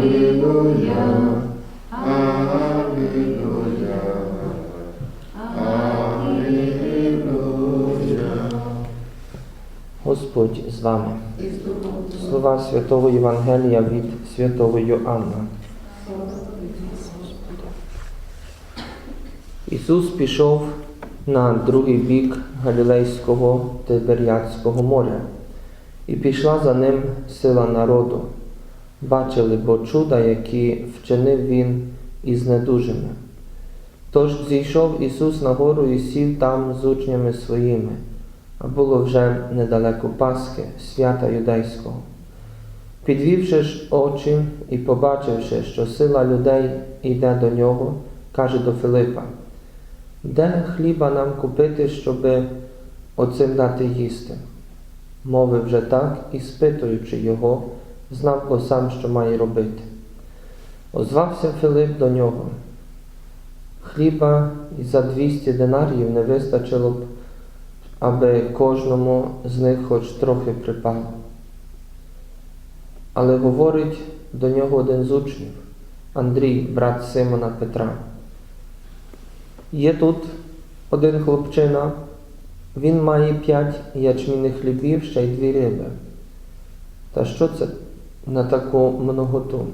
Алілуя, Господь з вами. Слова Святого Євангелія від Святого Йоанна. Ісус пішов на другий бік Галілейського Тиберіадського моря, і пішла за ним сила народу. Бачили бо чуда, які вчинив Він із недужими. Тож зійшов Ісус на гору і сів там з учнями своїми, а було вже недалеко Пасхи, свята юдейського. Підвівши ж очі і побачивши, що сила людей йде до нього, каже до Филипа, де хліба нам купити, щоби оцим дати їсти? Мовив вже так і, спитуючи його, знав бо сам, що має робити. Озвався Филип до нього. Хліба і за 200 динаріїв не вистачило б, аби кожному з них хоч трохи припало. Але говорить до нього один з учнів, Андрій, брат Симона Петра. Є тут один хлопчина, він має п'ять ячмінних хлібів, ще й дві риби. Та що це на таку многоту?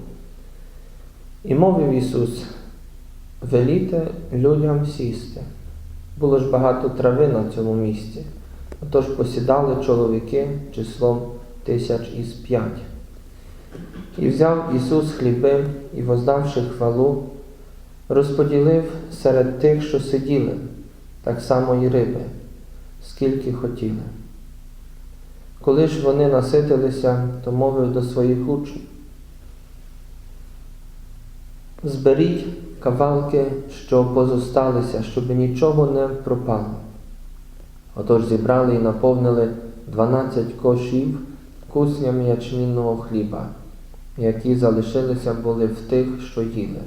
І мовив Ісус, веліте людям сісти. Було ж багато трави на цьому місці, отож посідали чоловіки числом тисяч із п'ять. І взяв Ісус хліби і, воздавши хвалу, розподілив серед тих, що сиділи, так само і риби, скільки хотіли. Коли ж вони наситилися, то мовив до своїх учнів. Зберіть кавалки, що позосталися, щоб нічого не пропало. Отож зібрали і наповнили 12 кошів куснями ячмінного хліба, які залишилися були в тих, що їли.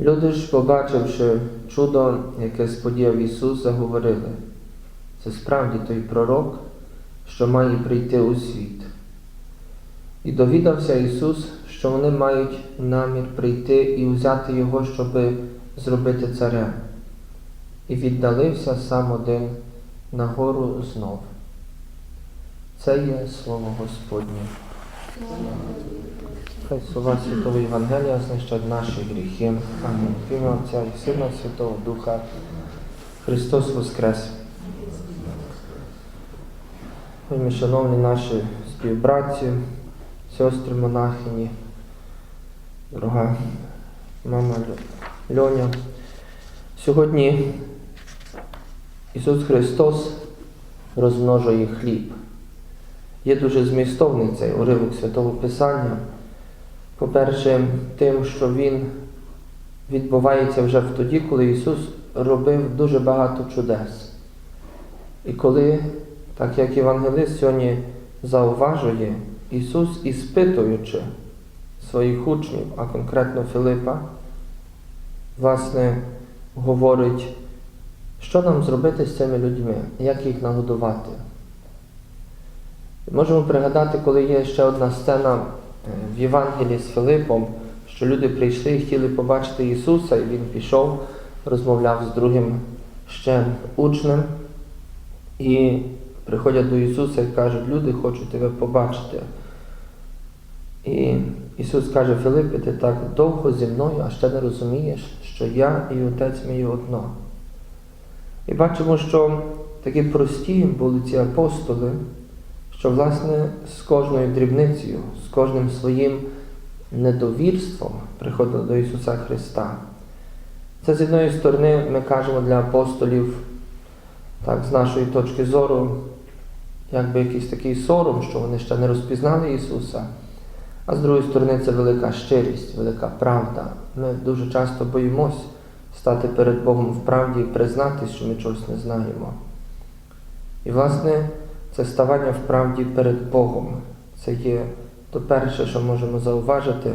Люди ж, побачивши чудо, яке сподіяв Ісус, заговорили. Це справді той пророк, що має прийти у світ. І довідався Ісус, що вони мають намір прийти і взяти Його, щоб зробити царем. І віддалився сам один на гору знов. Це є слово Господнє. Хай слова Святого Євангелія знищать наші гріхи. Амінь. Ім'я Отця і Сина Святого Духа. Христос Воскрес. Вельми шановні наші співбратці, сестри монахині, дорога мама Льоня. Сьогодні Ісус Христос розмножує хліб. Є дуже змістовний цей уривок Святого Писання. По-перше, тим, що Він відбувається вже в тоді, коли Ісус робив дуже багато чудес. І коли, так як Євангелист сьогодні зауважує, Ісус, іспитуючи своїх учнів, а конкретно Филипа, власне, говорить, що нам зробити з цими людьми, як їх нагодувати. Можемо пригадати, коли є ще одна сцена е, в Євангелії з Филипом, що люди прийшли і хотіли побачити Ісуса, і Він пішов, розмовляв з другим ще учнем, і приходять до Ісуса і кажуть, люди хочуть тебе побачити. І Ісус каже, Филиппе, ти так довго зі мною, а ще не розумієш, що я і Отець мій одно. І бачимо, що такі прості були ці апостоли, що, власне, з кожною дрібницею, з кожним своїм недовірством приходили до Ісуса Христа. Це з одної сторони ми кажемо для апостолів, так, з нашої точки зору, якби якийсь такий сором, що вони ще не розпізнали Ісуса. А з другої сторони, це велика щирість, велика правда. Ми дуже часто боїмось стати перед Богом в правді і признати, що ми чогось не знаємо. І, власне, це ставання в правді перед Богом. Це є то перше, що можемо зауважити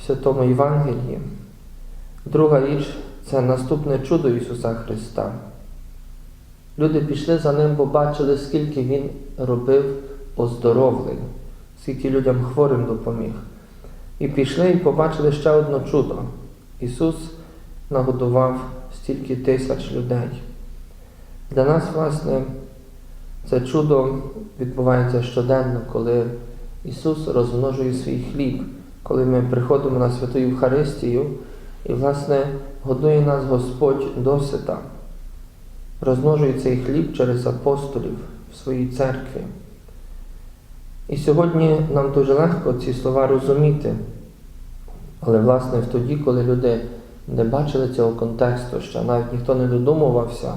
в Святому Євангелії. Друга річ це наступне чудо Ісуса Христа. Люди пішли за Ним, бо бачили, скільки Він робив оздоровлень, скільки людям хворим допоміг. І пішли і побачили ще одне чудо. Ісус нагодував стільки тисяч людей. Для нас, власне, це чудо відбувається щоденно, коли Ісус розмножує свій хліб, коли ми приходимо на Святу Євхаристію і, власне, годує нас Господь досита, розмножує цей хліб через апостолів в своїй церкві. І сьогодні нам дуже легко ці слова розуміти, але, власне, в тоді, коли люди не бачили цього контексту, що навіть ніхто не додумувався,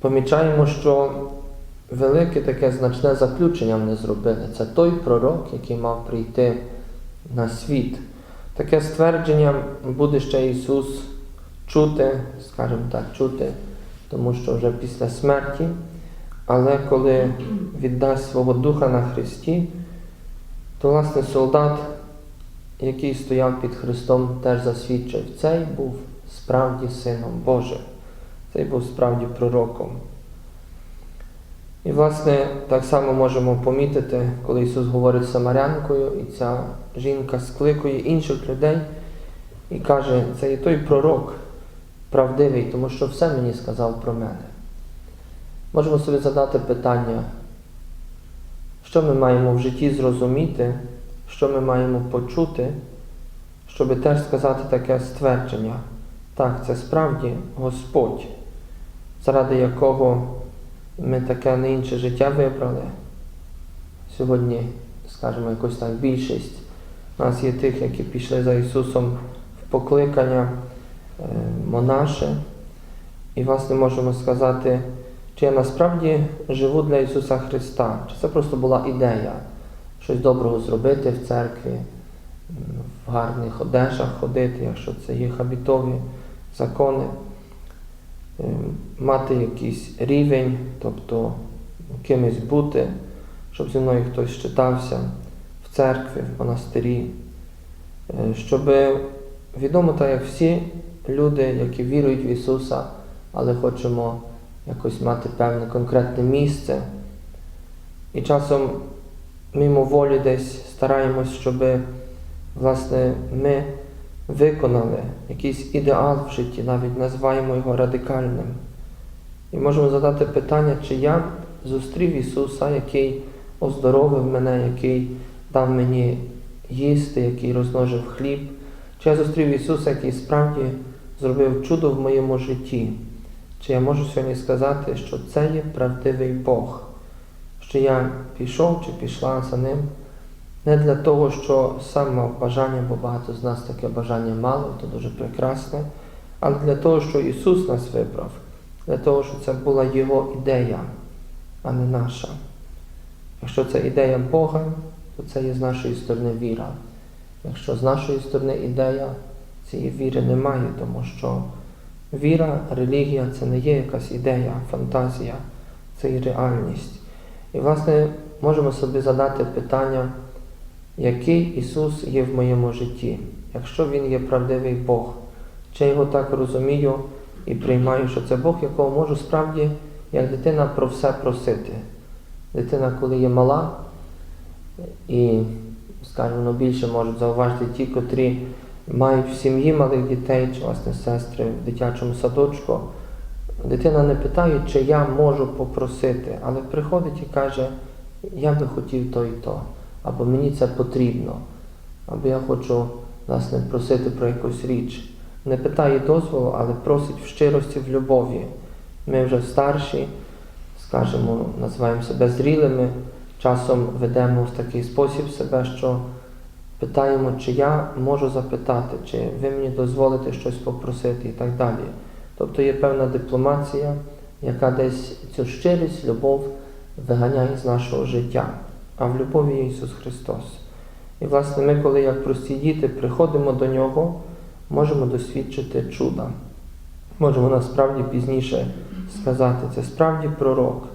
помічаємо, що велике таке значне заключення вони зробили. Це той пророк, який мав прийти на світ. Таке ствердження буде ще Ісус чути, скажімо так, чути, тому що вже після смерті, але коли віддасть свого Духа на Христі, то, власне, солдат, який стояв під Христом, теж засвідчив, цей був справді Сином Божим, цей був справді пророком. І, власне, так само можемо помітити, коли Ісус говорить з Самарянкою, і ця жінка скликує інших людей і каже, це є той пророк правдивий, тому що все мені сказав про мене. Можемо собі задати питання, що ми маємо в житті зрозуміти, що ми маємо почути, щоб теж сказати таке ствердження. Так, це справді Господь, заради якого ми таке не інше життя вибрали. Сьогодні, скажімо, якось так більшість нас є тих, які пішли за Ісусом в покликання е, монаше. І, власне, можемо сказати, чи я насправді живу для Ісуса Христа, чи це просто була ідея щось доброго зробити в церкві, в гарних одежах ходити, якщо це є хабітові закони. Е, мати якийсь рівень, тобто кимось бути, щоб зі мною хтось читався в церкві, в монастирі, Е, щоб відомо так, як всі люди, які вірують в Ісуса, але хочемо якось мати певне конкретне місце. І часом мимо волі десь стараємось, щоб власне ми виконали якийсь ідеал в житті, навіть називаємо його радикальним. І можемо задати питання, чи я зустрів Ісуса, який оздоровив мене, який дав мені їсти, який розмножив хліб, чи я зустрів Ісуса, який справді зробив чудо в моєму житті. Чи я можу сьогодні сказати, що це є правдивий Бог, що я пішов чи пішла за Ним не для того, що сам мав бажання, бо багато з нас таке бажання мало, то дуже прекрасне, але для того, що Ісус нас вибрав, для того, що це була Його ідея, а не наша. Якщо це ідея Бога, то це є з нашої сторони віра. Якщо з нашої сторони ідея, цієї віри немає, тому що віра, релігія це не є якась ідея, фантазія, це є реальність. І, власне, можемо собі задати питання, який Ісус є в моєму житті, якщо Він є правдивий Бог, чи я його так розумію і приймаю, що це Бог, якого можу справді, як дитина, про все просити. Дитина, коли є мала, і, скажімо, ну, більше можуть зауважити ті, котрі мають в сім'ї малих дітей, чи власне сестри в дитячому садочку, дитина не питає, чи я можу попросити, але приходить і каже, я би хотів то і то, або мені це потрібно, або я хочу власне, просити про якусь річ. Не питає дозволу, але просить в щирості, в любові. Ми вже старші, скажімо, називаємо себе зрілими, часом ведемо в такий спосіб себе, що питаємо, чи я можу запитати, чи ви мені дозволите щось попросити і так далі. Тобто є певна дипломація, яка десь цю щирість, любов виганяє з нашого життя. А в любові є Ісус Христос. І, власне, ми, коли як прості діти приходимо до нього, можемо досвідчити чуда. Можемо насправді пізніше сказати, це справді пророк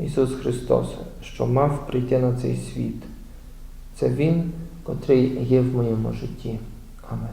Ісус Христос, що мав прийти на цей світ. Це Він, котрий є в моєму житті. Амен.